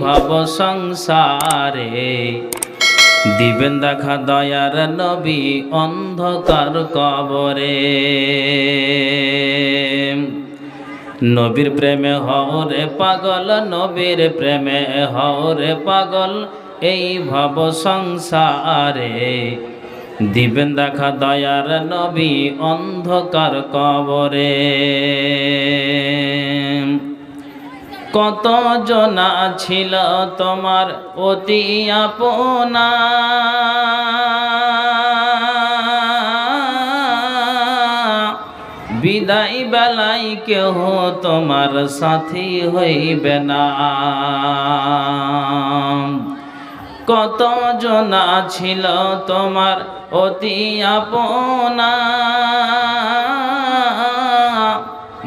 ভব সংসারে। দিবেন দেখা দয়ার নবী অন্ধকার কবরে। নবীর প্রেমে হরে পাগল, নবীর প্রেমে হরে পাগল, এই ভব সংসারে। দিবেন দেখা দয়ার নবী অন্ধকার কবরে। কত জনা ছিল তোমার অতি আপনা। বিদায় বেলাই কেহ তোমার সাথী হইবে না। কত জনা ছিল তোমার অতি আপনা।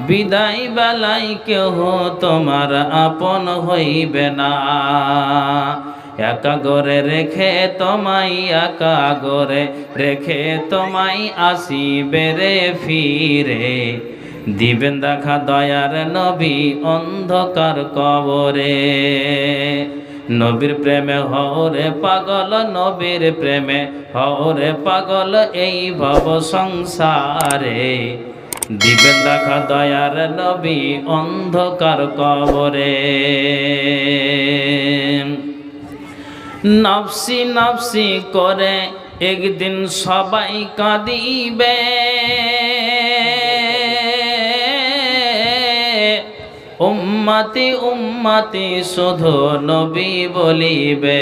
বিদায় বেলাই কেহ তোমার আপন হইবে না। একা গরে রেখে তোমাই একা গরে রেখে তোমাই আসিবে রে ফিরে। দিবেন দেখা দয়ার নবী অন্ধকার কবরে। নবীর প্রেমে হরে পাগল, নবীর প্রেমে হরে পাগল, এই ভব সংসারে। দিবেন দেখা দয়ার নবী অন্ধকার কবরে। নফসি নফসি করে একদিন সবাই কাঁদিবে। উম্মাতি উম্মাতি শুধু নবী বলিবে।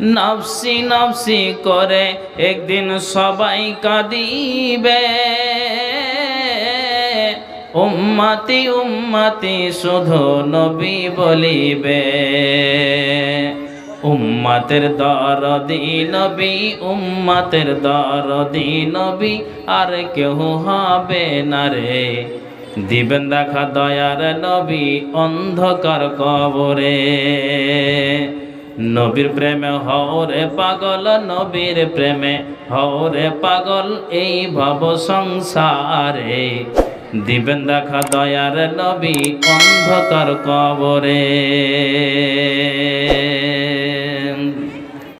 নফসি নফসি করে একদিন সবাই কাঁদিবে। উম্মাতি উম্মাতি শুধু নবী বলিবে। উম্মাতের দরদি নবী, উম্মাতের দরদি নবী, আর কেহ হবে না রে। দিবেন দেখা দয়ার নবী অন্ধকার কবরে। নবীর প্রেমে হরে পাগল, নবীর প্রেমে হরে পাগল, এই ভব সংসারে। দিবেন দেখা দয়ার নবী অন্ধকার কবরে।